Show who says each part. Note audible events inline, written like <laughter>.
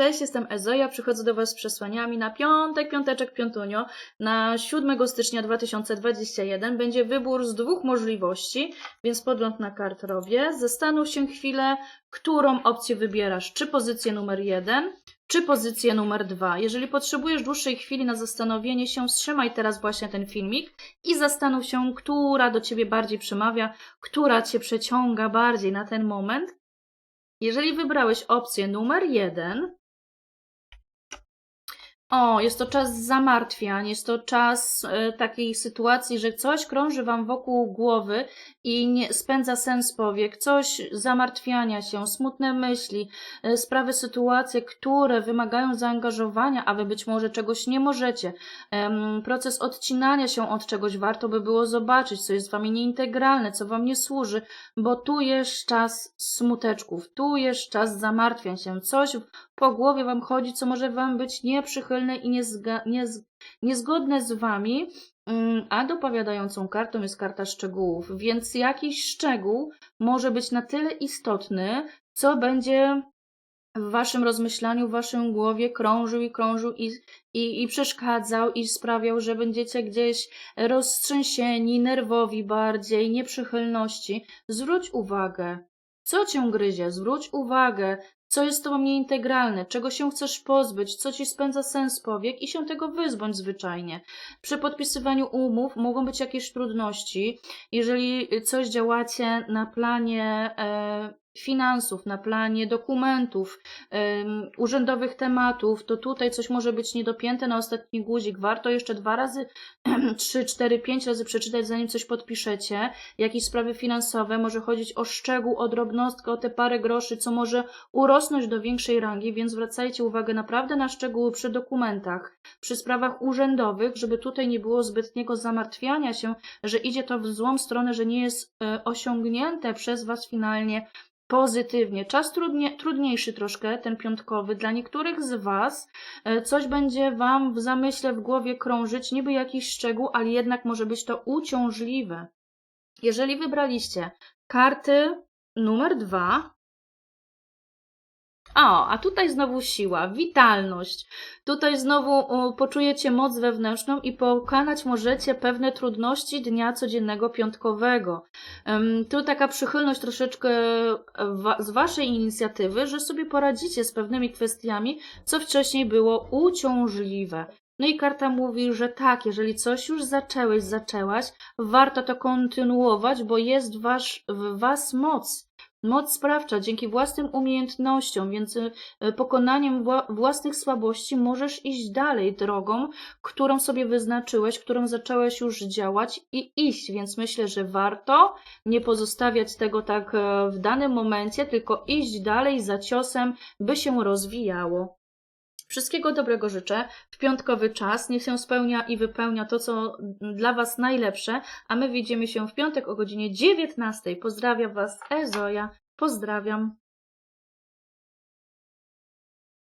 Speaker 1: Cześć, jestem Ezoja, przychodzę do Was z przesłaniami na piątek, piąteczek, piątunio. Na 7 stycznia 2021 będzie wybór z dwóch możliwości, więc podgląd na kart robię. Zastanów się chwilę, którą opcję wybierasz, czy pozycję numer jeden, czy pozycję numer dwa. Jeżeli potrzebujesz dłuższej chwili na zastanowienie się, wstrzymaj teraz właśnie ten filmik i zastanów się, która do Ciebie bardziej przemawia, która Cię przeciąga bardziej na ten moment. Jeżeli wybrałeś opcję numer jeden, o, jest to czas zamartwiań, jest to czas e, takiej sytuacji, że coś krąży Wam wokół głowy i nie, spędza sens powiek, coś zamartwiania się, smutne myśli, e, sprawy, sytuacje, które wymagają zaangażowania, a Wy być może czegoś nie możecie. Proces odcinania się od czegoś warto by było zobaczyć, co jest z Wami nieintegralne, co Wam nie służy, bo tu jest czas smuteczków, tu jest czas zamartwień się, coś po głowie Wam chodzi, co może Wam być nieprzychylne i niezga, niez, niezgodne z Wami, mm, a dopowiadającą kartą jest karta szczegółów, więc jakiś szczegół może być na tyle istotny, co będzie w Waszym rozmyślaniu, w Waszym głowie krążył i krążył i, i, i przeszkadzał i sprawiał, że będziecie gdzieś roztrzęsieni, nerwowi bardziej, nieprzychylności. Zwróć uwagę, co Cię gryzie, zwróć uwagę, co jest z tobą nieintegralne, czego się chcesz pozbyć, co ci spędza sens powiek i się tego wyzbądź zwyczajnie. Przy podpisywaniu umów mogą być jakieś trudności. Jeżeli coś działacie na planie e, finansów, na planie dokumentów, em, urzędowych tematów, to tutaj coś może być niedopięte na ostatni guzik. Warto jeszcze dwa razy, <clears throat> trzy, cztery, pięć razy przeczytać, zanim coś podpiszecie. Jakieś sprawy finansowe, może chodzić o szczegół, o drobnostkę, o te parę groszy, co może urosnąć do większej rangi, więc zwracajcie uwagę naprawdę na szczegóły przy dokumentach, przy sprawach urzędowych, żeby tutaj nie było zbytniego zamartwiania się, że idzie to w złą stronę, że nie jest e, osiągnięte przez Was finalnie pozytywnie. Czas trudnie, trudniejszy troszkę, ten piątkowy. Dla niektórych z Was e, coś będzie Wam w zamyśle, w głowie krążyć, niby jakiś szczegół, ale jednak może być to uciążliwe. Jeżeli wybraliście karty numer dwa, o, a tutaj znowu siła, witalność. Tutaj znowu poczujecie moc wewnętrzną i pokonać możecie pewne trudności dnia codziennego piątkowego. Tu taka przychylność troszeczkę wa z Waszej inicjatywy, że sobie poradzicie z pewnymi kwestiami, co wcześniej było uciążliwe. No i karta mówi, że tak, jeżeli coś już zaczęłeś, zaczęłaś, warto to kontynuować, bo jest wasz, w Was moc. Moc sprawcza dzięki własnym umiejętnościom, więc y, pokonaniem wła- własnych słabości możesz iść dalej drogą, którą sobie wyznaczyłeś, którą zacząłeś już działać i iść, więc myślę, że warto nie pozostawiać tego tak e, w danym momencie, tylko iść dalej za ciosem, by się rozwijało. Wszystkiego dobrego życzę w piątkowy czas. Niech się spełnia i wypełnia to, co dla Was najlepsze. A my widzimy się w piątek o godzinie 19. Pozdrawiam Was, Ezoja. Pozdrawiam.